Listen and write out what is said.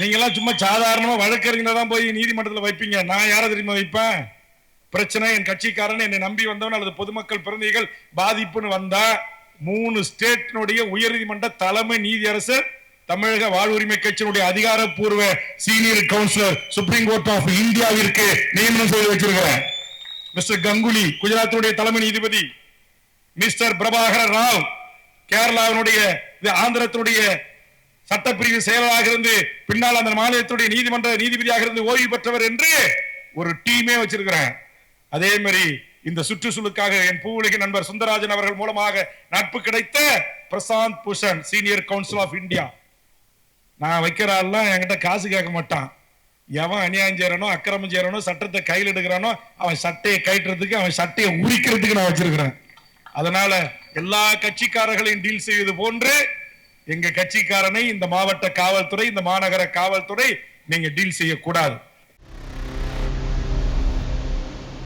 நீங்கெல்லாம் சும்மா சாதாரணமா வழக்கறிஞர் தான் போய் நீதிமன்றத்தில் வைப்பீங்க. நான் யாரை தெரியுமா வைப்பேன்? பிரச்சனை என் கட்சிக்காரன் என்னை நம்பி வந்தவன் அல்லது பொதுமக்கள் பிரதிநிதிகள் பாதிப்புன்னு வந்தா மூணு ஸ்டேட்டினுடைய உயர்நீதிமன்ற தலைமை நீதியரசர் தமிழக வாழ்வுரிமை கட்சியினுடைய அதிகாரப்பூர்வ senior councillor supreme court of இந்தியாவிற்கு நியமனம் செய்து வச்சிருக்கிறேன் மிஸ்டர் கங்குலி குஜராத்தினுடைய தலைமை நீதிபதி மிஸ்டர் பிரபாகர ராவ் கேரளாவினுடைய இது ஆந்திரத்தினுடைய சட்டப்பிரிவு செயலராக இருந்து பின்னால் அந்த மாநிலத்துடைய நீதிமன்ற நீதிபதியாக இருந்து ஓய்வு பெற்றவர் என்று ஒரு டீமே வச்சிருக்கிறேன் அதே மாதிரி இந்த சுற்றுச்சூழலுக்காக என் பூவுலக நண்பர் சுந்தரராஜன் அவர்கள் மூலமாக நட்பு கிடைத்த Prashant Bhushan senior council of India. நான் வைக்கிற ஆள்லாம் என்கிட்ட காசு கேட்க மாட்டான். எவன் அநியாயம் செய்யறானோ அக்கிரமம் செய்யறானோ சட்டத்தை கையில் எடுக்கிறானோ அவன் சட்டையை கட்டுறதுக்கு அவன் சட்டையை உரிக்கிறதுக்கு நான் வச்சிருக்கிறேன். அதனால எல்லா கட்சிக்காரர்களையும் டீல் செய்வது போன்று எங்க கட்சிக்காரனை இந்த மாவட்ட காவல்துறை இந்த மாநகர காவல்துறை நீங்க டீல் செய்யக்கூடாது.